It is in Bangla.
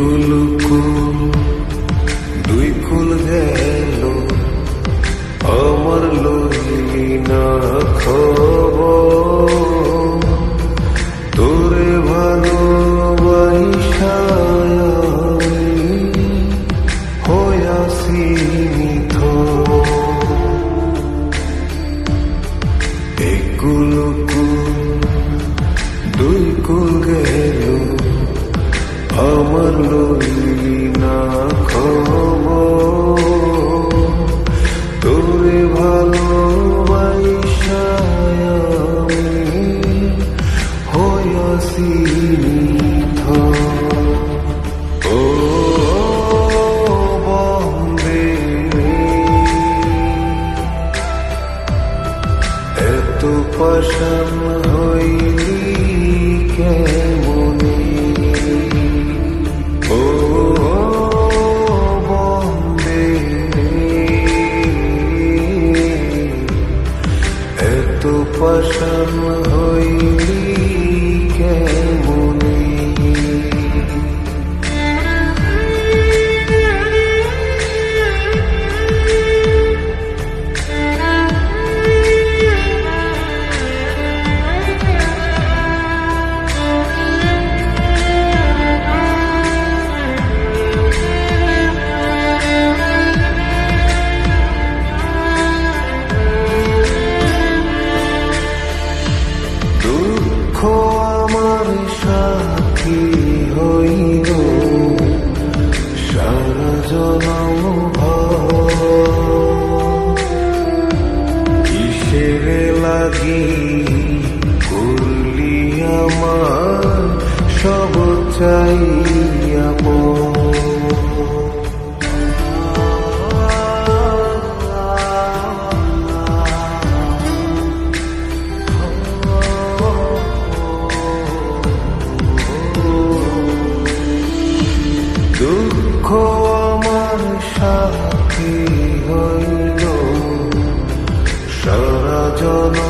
এই কুল কুল দুই কুল গেল। আমার লইলি না খবর। তোরে কুল কুল দুই কুল গেল। আমার লইলি না ভালোবাসায় আমি। হয়াসি ও বন্দে এত পাশান হইলি কেমনে পাশান হইলি। আমার সাথী হইল। সারা জনম লাগি করলি আমার সব চাইয়া আমার সাথী হইল। সারা জনম